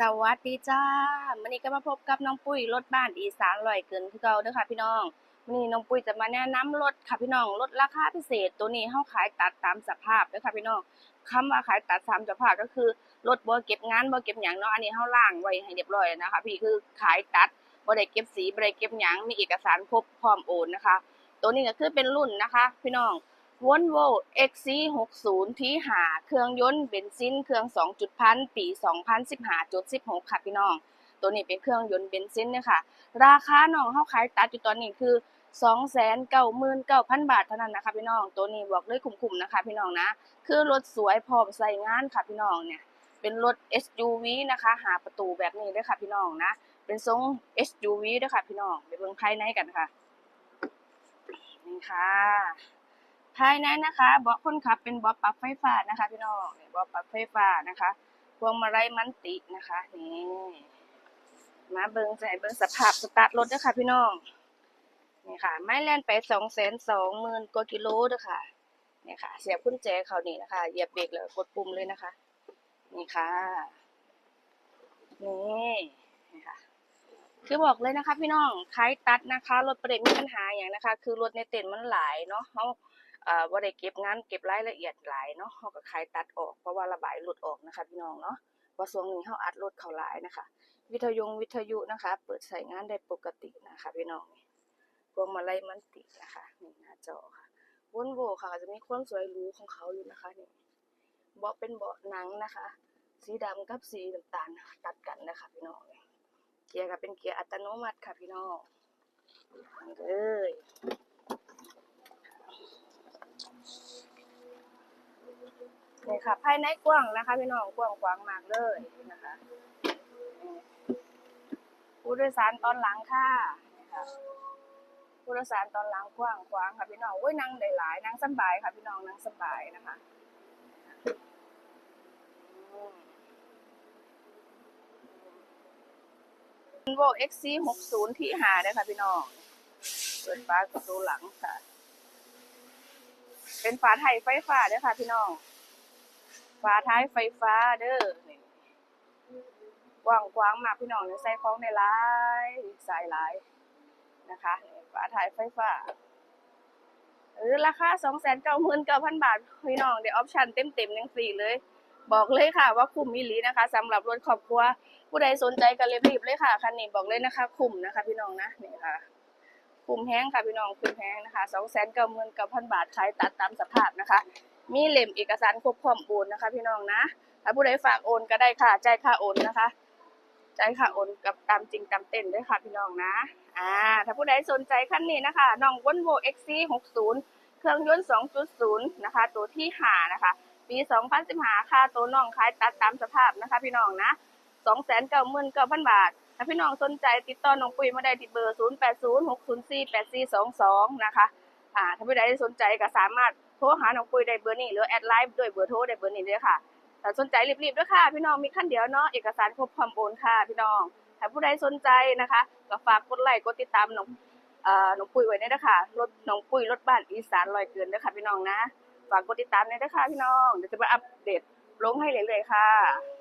สวัสดีจ้าวันนี้ก็มาพบกับน้องปุ้ยรถบ้านอีสานลอยเกินคือเก่าเด้อค่ะพี่น้องวันนี้น้องปุ้ยจะมาแนะนำรถค่ะพี่น้องลดราคาพิเศษ ตัวนี้เฮาขายตัดตามสภาพเด้อค่ะพี่น้องคำว่าขายตัดตามสภาพก็คือรถบ่เก็บงานบ่เก็บหยังเนาะอันนี้เฮาล้างไว้ให้เรียบร้อยนะคะ พี่คือขายตัดบ่ได้เก็บสีบ่ได้เก็บหยังมีเอกสารครบพร้อมโอนนะคะ ตัวนี้ก็คือเป็นรุ่นนะคะ พี่น้อง Volvo XC60 ที่หาเครื่องยนต์เบนซินเครื่อง2.0พันปี 2015.16 ค่ะพี่น้อง ตัวนี้เป็นเครื่องยนต์เบนซินเนี่ยค่ะ ราคาน้องเฮาขายตัดอยู่ตอนนี้คือ 299,000 บาทเท่านั้นนะคะพี่น้อง ตัวนี้บอกเลยคุ้มๆนะคะพี่น้องนะ คือรถสวยพร้อมใส่งานค่ะพี่น้องเนี่ย เป็นรถ SUV นะคะ หาประตูแบบนี้ด้วยค่ะพี่น้องนะ เป็นทรง SUV ด้วยค่ะพี่น้องไปเบิ่งภายในกันค่ะ นี่ค่ะ ภายในนะคะเบาะคนขับเป็นเบาะปรับไฟฟ้านะคะ พี่น้องนี่เบาะปรับไฟฟ้านะคะพวงมาลัยมันตินะคะนี่มาเบิ้งใส่เบิ้งสภาพสตาร์ทรถด้วยค่ะพี่น้องนี่ค่ะ ไม่แล่นไปสองแสนสองหมื่นกว่ากิโลด้วยค่ะนี่ค่ะ เสียบกุญแจเขานี่นะคะเหยียบเบรกแล้วกดปุ่มเลยนะคะ นี่ค่ะนี่นี่ค่ะคือบอกเลยนะคะ พี่น้องขายตัดนะคะรถประเด็นมีปัญหาอย่างนะคะ คือรถในเต็นท์มันหลายเนาะเขา ว่าได้เก็บงานเก็บรายละเอียดหลายเนาะเขาก็ขายตัดออกเพราะว่าระบายหลุดออกนะคะพี่น้องเนาะเพราะช่วงนี้เขาอัดรถเขาหลายนะคะ วิทยุวิทยุนะคะ เปิดใช้งานได้ปกตินะคะ พี่น้องพวงมาลัยมันติดนะคะนี่หน้าจอค่ะวนโวค่ะจะมีความสวยรูของเขาอยู่นะคะนี่เบาะเป็นเบาะหนังนะคะ สีดำกับสีน้ำตาลตัดกันนะคะพี่น้องเกียร์ก็เป็นเกียร์อัตโนมัติค่ะพี่น้องเลย นี่ค่ะ ภายในกว้างนะคะ พี่น้องกว้างกว้างมากเลยนะคะผู้โดยสารตอนหลังค่ะนี่ค่ะผู้โดยสารตอนหลังกว้างกว้างค่ะพี่น้องโอ้ยนั่งได้หลายนั่งสบายค่ะพี่น้องนั่งสบายนะคะอืม Volvo XC60 ที่หาได้ค่ะพี่น้องเปิดฝาประตูหลังค่ะ เป็นฝาไทยไฟฟ้าเด้ค่ะพี่น้อง ฝาท้ายไฟฟ้าเด้อกว้างกว้างมากพี่น้องเนี่ยใส่ของในหลายสายหลายนะคะฝาท้ายไฟฟ้าหรือราคาสองแสนเก้าหมื่นเก้าพันบาท พี่น้องเดี๋ยวออปชั่นเต็มเต็มๆยังฟรีเลย บอกเลยค่ะว่าคุ้มมิลีนะคะสำหรับรถครอบครัว ผู้ใดสนใจก็รีบๆเลยค่ะคันนี้บอกเลยนะคะคุ้มนะคะ พี่น้องนะนี่ค่ะคุ้มแห้งค่ะพี่น้องคุ้มแห้งนะคะสองแสนเก้าหมื่นเก้าพันบาทขายตัดตามสภาพนะคะ มีเล่มเอกสารครบพร้อมโอนนะคะ พี่น้องนะถ้าผู้ใดฝากโอนก็ได้ค่ะจ่ายค่าโอนนะคะจ่ายค่าโอนกับตามจริงตามเต้นด้วยค่ะพี่น้องนะอ่าถ้าผู้ใดสนใจคันนี้นะคะน้อง Volvo XC60 เครื่องยนต์2.0นะคะ ตัวที่หานะคะ ปี2015ค่าตัวน้องขายตัดตามสภาพนะคะ พี่น้องนะสองแสนเก้าหมื่นเก้าพันบาทถ้าพี่น้องสนใจติดต่อน้องปุ้ยมาได้ที่เบอร์0 8 0 6 0 4 8 4 2 2นะคะอ่าถ้าพี่ใดสนใจก็สามารถ ทรหาน้องปุ้ยได้เบอร์นี้หรือแอดไลน์ด้วยเบอร์โทรได้เบอร์นี้ด้วยค่ะถ้าสนใจรีบๆด้วยค่ะ พี่น้องมีขั้นเดียวเนาะเอกสารครบพร้อมโอนค่ะ พี่น้องถ้าผู้ใดสนใจนะคะก็ฝากกดไลค์กดติดตามน้องเอ่อน้องปุ้ยไว้ได้วยนะคะรถน้องปุ้ยรถบ้านอีสานลอยเกินด้วยค่ะพี่น้องนะ ฝากกดติดตามได้วยนะคะพี่น้อง เดี๋ยวจะมาอัปเดตลงให้เรื่อยๆค่ะ